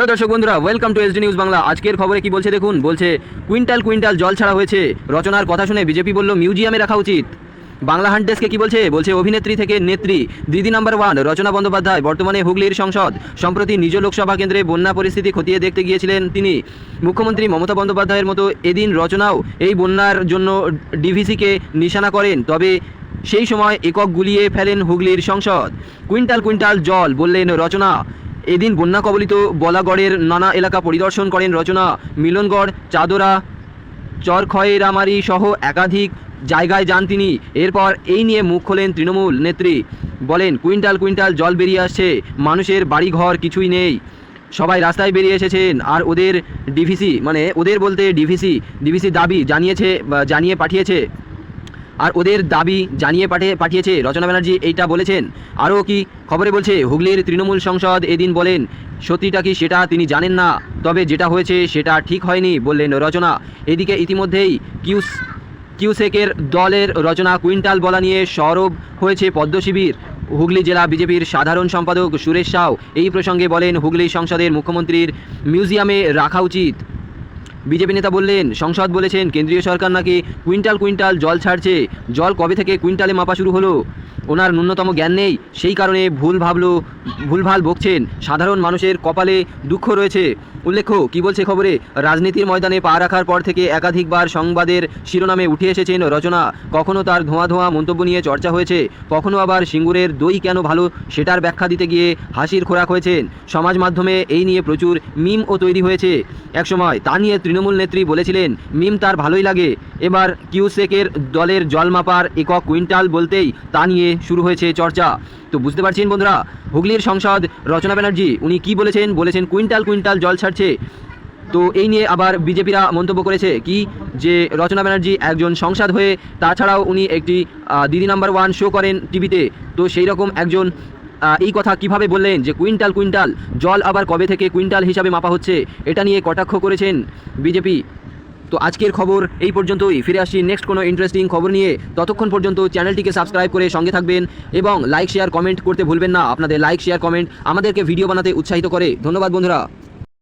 Hello দর্শক বন্ধুরা welcome to SD news Bangla আজকের খবরে কি বলছে দেখুন? বলছে কুইন্টাল কুইন্টাল জল ছাড়া হয়েছে। রচনার কথা শুনে বিজেপি বলল মিউজিয়ামে রাখা উচিত। বাংলা হান্ট ডেস্কে কি বলছে? বলছে, অভিনেত্রী থেকে নেত্রী, দিদি নাম্বার ওয়ান রচনা বন্দ্যোপাধ্যায়, বর্তমানে হুগলির সংসদ। সম্প্রতি নিজ লোকসভা কেন্দ্রে বন্যা পরিস্থিতি খতিয়ে দেখতে গিয়েছিলেন তিনি। মুখ্যমন্ত্রী মমতা বন্দ্যোপাধ্যায়ের মতো এদিন রচনাও এই বন্যার জন্য ডিভিসিকে নিশানা করেন। তবে সেই সময় একক গুলিয়ে ফেলেন হুগলির সংসদ। কুইন্টাল কুইন্টাল জল, বললেন রচনা। এদিন বন্যা কবলিত বলাগড়ের নানা এলাকা পরিদর্শন করেন রচনা মিলনগড়, চাদরা, চরখয়েরামারি সহ একাধিক জায়গায় যান তিনি। এরপর এই নিয়ে মুখ খোলেন তৃণমূল নেত্রী। বলেন, কুইন্টাল কুইন্টাল জল বেরিয়ে আসছে, মানুষের বাড়িঘর কিছুই নেই। সবাই রাস্তায় বেরিয়ে এসেছেন আর ওদের ডিভিসি মানে ওদের বলতে ডিভিসি ডিভিসি দাবি জানিয়েছে জানিয়ে পাঠিয়েছে। আর ওদের দাবি জানিয়ে পাঠিয়ে পাঠিয়েছে রচনা ব্যানার্জি, এইটা বলেছেন। আরও কি খবরে বলছে, হুগলির তৃণমূল সংসদ এদিন বলেন, সত্যিটা কি সেটা তিনি জানেন না, তবে যেটা হয়েছে সেটা ঠিক হয়নি বললেন রচনা। এদিকে ইতিমধ্যেই কিউস, কিউসেকের দলের রচনা কুইন্টাল বলা নিয়ে সরব হয়েছে পদ্মশিবির হুগলি জেলা বিজেপির সাধারণ সম্পাদক সুরেশ সাউ এই প্রসঙ্গে বলেন, হুগলি সংসদের মুখ্যমন্ত্রীর মিউজিয়ামে রাখা উচিত। বিজেপি নেতা বললেন, সংসদ বলেছেন, কেন্দ্রীয় সরকার নাকি কুইন্টাল কুইন্টাল জল ছাড়ছে। জল কবে থেকে কুইন্টালে মাপা শুরু হলো? ওনার ন্যূনতম জ্ঞান নেই। সেই কারণে ভুল ভাবলো, ভুলভাল বকছেন। সাধারণ মানুষের কপালে দুঃখ রয়েছে। উল্লেখ্য, কি বলছে খবরে? রাজনীতির ময়দানে পা রাখার পর থেকে একাধিকবার সংবাদের শিরোনামে উঠে এসেছেন রচনা। কখনো তার ধোঁয়া ধোঁয়া মন্তব্য নিয়ে চর্চা হয়েছে, কখনো আবার সিঙ্গুরের দই কেন ভালো সেটার ব্যাখ্যা দিতে গিয়ে হাসির খোরাক হয়েছেন। সমাজ মাধ্যমে এই নিয়ে প্রচুর মিমও তৈরি হয়েছে। একসময় তা নিয়ে তৃণমূল নেত্রী বলেছিলেন, মিম তার ভালোই লাগে। এবার কিউসেকের দলের জল মাপার একক কুইন্টাল বলতেই তা নিয়ে শুরু হয়েছে চর্চা। তো বুঝতে পারছেন বন্ধুরা, হুগলির সংসদ রচনা ব্যানার্জি, উনি কি বলেছেন? বলেছেন, কুইন্টাল কুইন্টাল জল ছাড়ছে। তো এই নিয়ে আবার বিজেপিরা মন্তব্য করেছে কি? যে রচনা ব্যানার্জি একজন সংসদ হয়ে, তাছাড়াও উনি একটি দিদি নাম্বার ওয়ান শো করেন টিভিতে। তো সেই রকম একজন এই কথা কীভাবে বললেন যে কুইন্টাল কুইন্টাল, জল আবার কবে থেকে কুইন্টাল হিসাবে মাপা হচ্ছে, এটা নিয়ে কটাক্ষ করেছেন বিজেপি? তো আজকের খবর এই পর্যন্তই, ফিরে আসি নেক্সট কোনো ইন্টারেস্টিং খবর নিয়ে। ততক্ষণ পর্যন্ত চ্যানেলটিকে সাবস্ক্রাইব করে সঙ্গে থাকবেন এবং লাইক শেয়ার কমেন্ট করতে ভুলবেন না। আপনাদের লাইক শেয়ার কমেন্ট আমাদেরকে ভিডিও বানাতে উৎসাহিত করে। ধন্যবাদ বন্ধুরা।